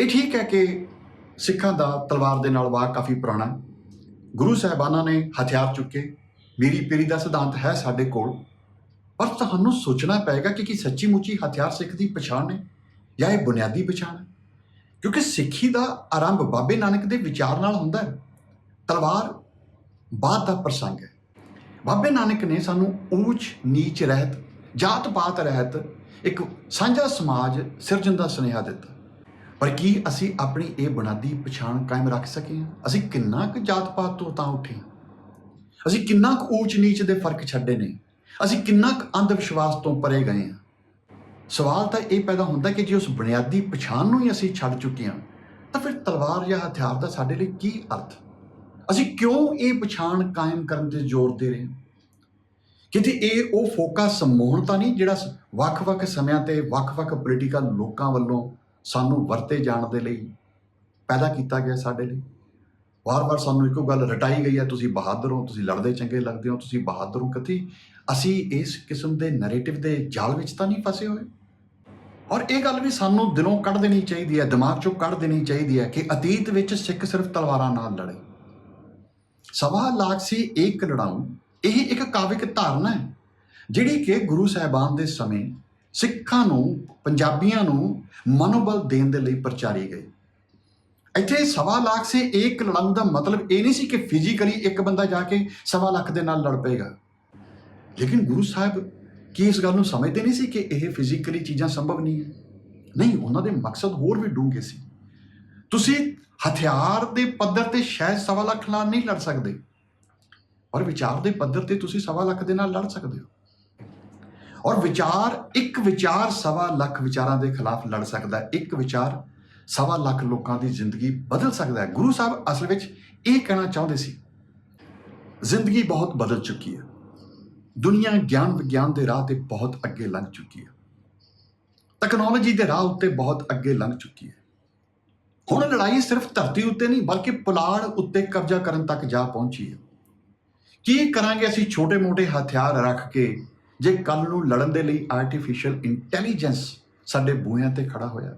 ਇਹ ਠੀਕ ਹੈ ਕਿ ਸਿੱਖਾਂ ਦਾ ਤਲਵਾਰ ਦੇ ਨਾਲ ਵਾਹ ਕਾਫੀ ਪੁਰਾਣਾ ਗੁਰੂ ਸਾਹਿਬਾਨਾਂ ਨੇ ਹਥਿਆਰ ਚੁੱਕੇ। ਮੇਰੀ ਪੀਰੀ ਦਾ ਸਿਧਾਂਤ ਹੈ ਸਾਡੇ ਕੋਲ। ਪਰ ਤੁਹਾਨੂੰ ਸੋਚਣਾ ਪਏਗਾ ਕਿ ਕੀ ਸੱਚੀ ਮੁੱਚੀ ਹਥਿਆਰ ਸਿੱਖ ਦੀ ਪਛਾਣ ਹੈ ਜਾਂ ਇਹ ਬੁਨਿਆਦੀ ਪਛਾਣ ਹੈ? ਕਿਉਂਕਿ ਸਿੱਖੀ ਦਾ ਆਰੰਭ ਬਾਬੇ ਨਾਨਕ ਦੇ ਵਿਚਾਰ ਨਾਲ ਹੁੰਦਾ ਹੈ। ਤਲਵਾਰ ਬਾਅਦ ਦਾ ਪ੍ਰਸੰਗ ਹੈ। ਬਾਬੇ ਨਾਨਕ ਨੇ ਸਾਨੂੰ ਊਚ, ਨੀਚ ਰਹਿਤ ਜਾਤ ਪਾਤ ਰਹਿਤ ਇੱਕ ਸਾਂਝਾ ਸਮਾਜ ਸਿਰਜਣ ਦਾ ਸੁਨੇਹਾ ਦਿੱਤਾ। ਪਰ ਕੀ ਅਸੀਂ ਆਪਣੀ ਇਹ ਬੁਨਿਆਦੀ ਪਛਾਣ ਕਾਇਮ ਰੱਖ ਸਕੇ ਹਾਂ ਅਸੀਂ ਕਿੰਨਾ ਕੁ ਜਾਤ ਪਾਤ ਤੋਂ ਤਾਂ ਉੱਠੇ ਹਾਂ? ਅਸੀਂ ਕਿੰਨਾ ਕੁ ਊਚ ਨੀਚ ਦੇ ਫ਼ਰਕ ਛੱਡੇ ਨੇ? ਅਸੀਂ ਕਿੰਨਾ ਕੁ ਅੰਧ ਵਿਸ਼ਵਾਸ ਤੋਂ ਪਰੇ ਗਏ ਹਾਂ? ਸਵਾਲ ਤਾਂ ਇਹ ਪੈਦਾ ਹੁੰਦਾ ਕਿ ਜੇ ਉਸ ਬੁਨਿਆਦੀ ਪਛਾਣ ਨੂੰ ਹੀ ਅਸੀਂ ਛੱਡ ਚੁੱਕੇ ਹਾਂ, ਤਾਂ ਫਿਰ ਤਲਵਾਰ ਜਾਂ ਹਥਿਆਰ ਦਾ ਸਾਡੇ ਲਈ ਕੀ ਅਰਥ? ਅਸੀਂ ਕਿਉਂ ਇਹ ਪਛਾਣ ਕਾਇਮ ਕਰਨ ਤੇ ਜ਼ੋਰ ਦੇ ਰਹੇ ਹਾਂ? ਕਿਤੇ ਇਹ ਉਹ ਫੋਕਾ ਸਮੋਹਣ ਤਾਂ ਨਹੀਂ ਜਿਹੜਾ ਵੱਖ-ਵੱਖ ਸਮਿਆਂ ਤੇ ਵੱਖ-ਵੱਖ ਪੋਲੀਟੀਕਲ ਲੋਕਾਂ ਵੱਲੋਂ ਸਾਨੂੰ ਵਰਤੇ ਜਾਣ ਦੇ ਲਈ ਪੈਦਾ ਕੀਤਾ ਗਿਆ ਸਾਡੇ ਲਈ। ਵਾਰ-ਵਾਰ ਸਾਨੂੰ ਇੱਕੋ ਗੱਲ ਰਟਾਈ ਗਈ ਹੈ, ਤੁਸੀਂ ਬਹਾਦਰ ਹੋ, ਤੁਸੀਂ ਲੜਦੇ ਚੰਗੇ ਲੱਗਦੇ ਹੋ, ਤੁਸੀਂ ਬਹਾਦਰ ਹੋ ਕਥੀ ਅਸੀਂ ਇਸ ਕਿਸਮ ਦੇ ਨੈਰੇਟਿਵ ਦੇ ਜਾਲ ਵਿੱਚ ਤਾਂ ਨਹੀਂ ਫਸੇ ਹੋਏ। ਔਰ ਇਹ ਗੱਲ ਵੀ ਸਾਨੂੰ ਦਿਲੋਂ ਕੱਢ ਦੇਣੀ ਚਾਹੀਦੀ ਹੈ, ਦਿਮਾਗ ਚੋਂ ਕੱਢ ਦੇਣੀ ਚਾਹੀਦੀ ਹੈ ਕਿ ਅਤੀਤ ਵਿੱਚ ਸਿੱਖ ਸਿਰਫ ਤਲਵਾਰਾਂ ਨਾਲ ਲੜੇ। ਸਵਾ ਲਾਖ ਸੀ ਇੱਕ ਲੜਾਉ, ਇਹ ਇੱਕ ਕਾਵਿਕ ਧਾਰਨਾ ਹੈ, ਜਿਹੜੀ ਕਿ ਗੁਰੂ ਸਾਹਿਬਾਨ ਦੇ ਸਮੇਂ ਸਿੱਖਾਂ ਨੂੰ, ਪੰਜਾਬੀਆਂ ਨੂੰ ਮਨੋਬਲ ਦੇਣ ਦੇ ਲਈ ਪ੍ਰਚਾਰੀ ਗਈ ਇੱਥੇ ਸਵਾ ਲੱਖ ਸੇ ਇੱਕ ਲੜਨ ਦਾ ਮਤਲਬ ਇਹ ਨਹੀਂ ਸੀ ਕਿ ਫਿਜ਼ੀਕਲੀ ਇੱਕ ਬੰਦਾ ਜਾ ਕੇ ਸਵਾ ਲੱਖ ਦੇ ਨਾਲ ਲੜ ਪਏਗਾ। ਲੇਕਿਨ ਗੁਰੂ ਸਾਹਿਬ ਕੀ ਇਸ ਗੱਲ ਨੂੰ ਸਮਝਦੇ ਨਹੀਂ ਸੀ ਕਿ ਇਹ ਫਿਜ਼ੀਕਲੀ ਚੀਜ਼ਾਂ ਸੰਭਵ ਨਹੀਂ ਹੈ? ਨਹੀਂ, ਉਹਨਾਂ ਦੇ ਮਕਸਦ ਹੋਰ ਵੀ ਡੂੰਘੇ ਸੀ। ਤੁਸੀਂ ਹਥਿਆਰ ਦੇ ਪੱਧਰ ਤੇ ਸ਼ਾਇਦ ਸਵਾ ਲੱਖ ਨਾਲ ਨਹੀਂ ਲੜ ਸਕਦੇ, ਪਰ ਵਿਚਾਰ ਦੇ ਪੱਧਰ ਤੇ ਤੁਸੀਂ ਸਵਾ ਲੱਖ ਦੇ ਨਾਲ ਲੜ ਸਕਦੇ ਹੋ। ਔਰ ਵਿਚਾਰ, ਇੱਕ ਵਿਚਾਰ ਸਵਾ ਲੱਖ ਵਿਚਾਰਾਂ ਦੇ ਖਿਲਾਫ ਲੜ ਸਕਦਾ ਹੈ। ਇੱਕ ਵਿਚਾਰ ਸਵਾ ਲੱਖ ਲੋਕਾਂ ਦੀ ਜ਼ਿੰਦਗੀ ਬਦਲ ਸਕਦਾ ਹੈ। ਗੁਰੂ ਸਾਹਿਬ ਅਸਲ ਵਿੱਚ ਇਹ ਕਹਿਣਾ ਚਾਹੁੰਦੇ ਸੀ, ਜ਼ਿੰਦਗੀ ਬਹੁਤ ਬਦਲ ਚੁੱਕੀ ਹੈ। ਦੁਨੀਆ ਗਿਆਨ ਵਿਗਿਆਨ ਦੇ ਰਾਹ ਤੇ ਬਹੁਤ ਅੱਗੇ ਲੰਘ ਚੁੱਕੀ ਹੈ। ਟੈਕਨੋਲੋਜੀ ਦੇ ਰਾਹ ਉੱਤੇ ਬਹੁਤ ਅੱਗੇ ਲੰਘ ਚੁੱਕੀ ਹੈ। ਹੁਣ ਲੜਾਈ ਸਿਰਫ ਧਰਤੀ ਉੱਤੇ ਨਹੀਂ, ਬਲਕਿ ਪੁਲਾੜ ਉੱਤੇ ਕਬਜ਼ਾ ਕਰਨ ਤੱਕ ਜਾ ਪਹੁੰਚੀ ਹੈ। ਕੀ ਕਰਾਂਗੇ ਅਸੀਂ ਛੋਟੇ-ਮੋਟੇ ਹਥਿਆਰ ਰੱਖ ਕੇ ਜੇ ਕੱਲ ਨੂੰ ਲੜਨ ਦੇ ਲਈ ਆਰਟੀਫੀਸ਼ੀਅਲ ਇੰਟੈਲੀਜੈਂਸ ਸਾਡੇ ਬੂਹਿਆਂ ਤੇ ਖੜਾ ਹੋਇਆ